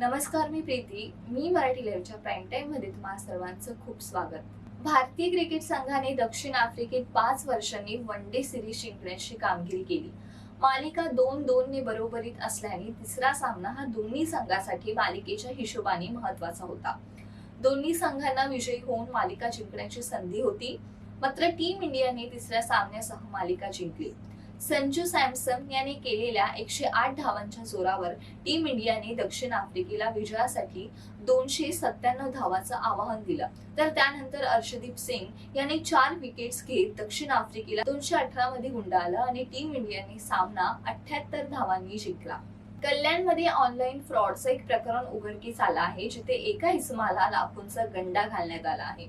नमस्कार मी प्रीती. मी मराठी लाईव्हच्या प्राईम टाइममध्ये सर्वांचं खूप स्वागत. भारतीय क्रिकेट संघाने दक्षिण आफ्रिकेत पाच वर्षांनी वन डे सिरीज जिंकण्याची कामगिरी केली. मालिका दोन दोन ने बरोबरीत असल्याने तिसरा सामना हा दोन्ही संघासाठी मालिकेच्या हिशोबाने महत्त्वाचा होता. दोन्ही संघांना विजयी होऊन मालिका जिंकण्याची संधी होती. मात्र टीम इंडियाने तिसऱ्या सामन्यासह मालिका जिंकली. संजू सॅमसन याने केलेल्या एकशे आठ धावांच्या जोरावर टीम इंडियाने दक्षिण आफ्रिकेला विजयासाठी दोनशे सत्त्याण्णव धावाचं आवाहन दिलं. तर त्यानंतर अर्षदीप सिंग याने चार विकेट्स घेत दक्षिण आफ्रिकेला दोनशे अठरा मध्ये गुंडाळलं आणि टीम इंडियाने सामना अठ्याहत्तर धावांनी जिंकला. कल्याणमध्ये ऑनलाईन फ्रॉडचं एक प्रकरण उघडकीस आलं आहे जिथे एका इसमाला लाखोंचा गंडा घालण्यात आला आहे.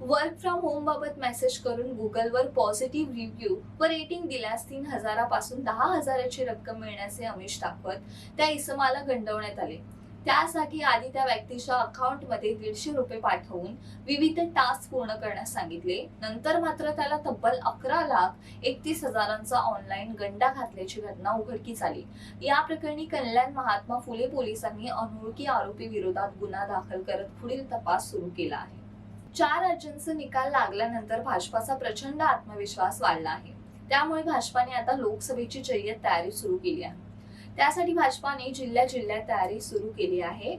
वर्क फ्रॉम होम बाबत मेसेज करून गुगलवर पॉझिटिव्ह रिव्ह्यू व रेटिंग दिल्यास तीन हजारापासून दहा हजाराची रक्कम मिळण्याचे अमिष दाखवत त्या इसमाला गंडवण्यात आले. त्यासाठी आधी त्या व्यक्तीच्या अकाउंटमध्ये दीडशे रुपये पाठवून विविध टास्क पूर्ण करण्यास सांगितले. नंतर मात्र त्याला तब्बल अकरा लाख एकतीस हजारांचा ऑनलाईन गंडा घातल्याची घटना उघडकीस आली. या प्रकरणी कल्याण महात्मा फुले पोलिसांनी अनोळखी आरोपी विरोधात गुन्हा दाखल करत पुढील तपास सुरू केला आहे. चार राज्यांचा निकाल लागल्यानंतर भाजपाचा प्रचंड आत्मविश्वास वाढला आहे. त्यामुळे भाजपाने आता लोकसभेची जय्यत तयारी सुरू केली आहे. त्यासाठी भाजपाने जिल्ह्या जिल्ह्यात तयारी सुरू केली आहे.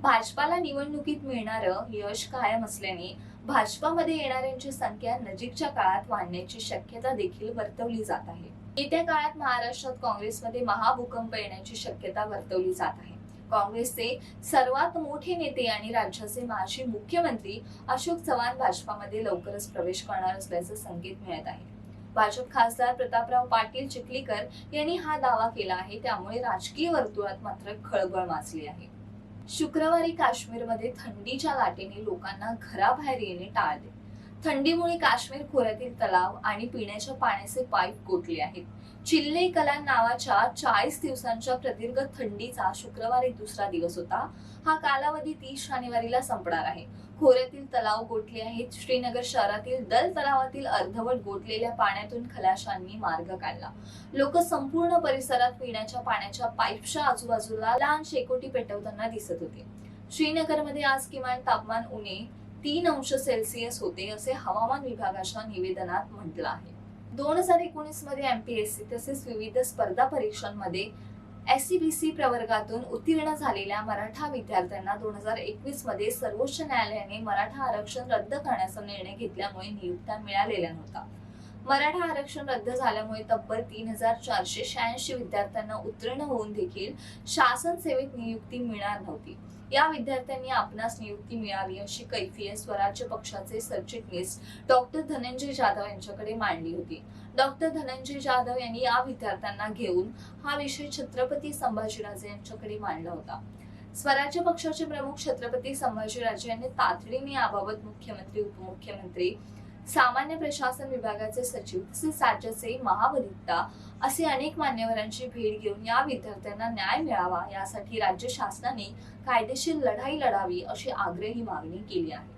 भाजपाला निवडणुकीत मिळणारं यश कायम असल्याने भाजपामध्ये येणाऱ्यांची संख्या नजीकच्या काळात वाढण्याची शक्यता देखील वर्तवली जात आहे. येत्या काळात महाराष्ट्रात काँग्रेसमध्ये महाभूकंप येण्याची शक्यता वर्तवली जात आहे. काँग्रेसचे सर्वात मोठे नेते आणि राज्याचे माजी मुख्यमंत्री अशोक चव्हाण भाजपामध्ये लवकरच प्रवेश करणार असल्याचे संकेत मिळत आहे. भाजप खासदार प्रतापराव पाटील चिखलीकर यांनी हा दावा केला आहे. त्यामुळे राजकीय वर्तुळात मात्र खळबळ माजली आहे. शुक्रवारी काश्मीरमध्ये थंडीच्या लाटेने लोकांना घराबाहेर येणे टाळले. थंडीमुळे काश्मीर खोऱ्यातील तलाव आणि पिण्याच्या पाण्याचे पाईप गोठले आहेत. चिल्ले कलान नावाच्या चाळीस दिवसांच्या प्रदीर्घ थंडीचा शुक्रवारी दुसरा दिवस होता. हा कालावधी तीस जानेवारीला संपणार आहे. खोऱ्यातील तलाव गोठले आहेत. श्रीनगर शहरातील दल तलावातील अर्धवट गोठलेल्या पाण्यातून खलाशांनी मार्ग काढला. लोक संपूर्ण परिसरात पिण्याच्या पाण्याच्या पाईपच्या आजूबाजूला लहान शेकोटी पेटवताना दिसत होते. श्रीनगरमध्ये आज किमान तापमान उणे तीन अंश सेल्सिअस होते असे हवामान विभागाच्या निवेदनात म्हटलं आहे. दोन हजार एकोणीसमध्ये एमपीएससी तसेच विविध स्पर्धा परीक्षांमध्ये एससीबीसी प्रवर्गातून उत्तीर्ण झालेल्या मराठा विद्यार्थ्यांना दोन हजार एकवीसमध्ये सर्वोच्च न्यायालयाने मराठा आरक्षण रद्द करण्याचा निर्णय घेतल्यामुळे नियुक्त्या मिळालेल्या नव्हत्या. मराठा आरक्षण रद्द झाल्यामुळे तब्बल तीन हजार चारशे शहाऐंशी विद्यार्थ्यांना उत्तीर्ण होऊन देखील शासन सेवेत नियुक्ती मिळणार नव्हती. या विद्यार्थ्यांनी आपणास नियुक्ती मिळावी अशी कैफियत स्वराज्य पक्षाचे सरचिटणीस डॉक्टर धनंजय जाधव यांच्याकडे मांडली होती. डॉक्टर धनंजय जाधव यांनी या विद्यार्थ्यांना घेऊन हा विषय छत्रपती संभाजीराजे यांच्याकडे मांडला होता. स्वराज्य पक्षाचे प्रमुख छत्रपती संभाजीराजे यांनी तातडीने याबाबत मुख्यमंत्री उपमुख्यमंत्री सामान्य प्रशासन विभागाचे सचिव तसेच राज्याचे महावरित्ता असे अनेक मान्यवरांची भेट घेऊन या विद्यार्थ्यांना न्याय मिळावा यासाठी राज्य शासनाने कायदेशीर लढाई लढावी अशी आग्रही मागणी केली आहे.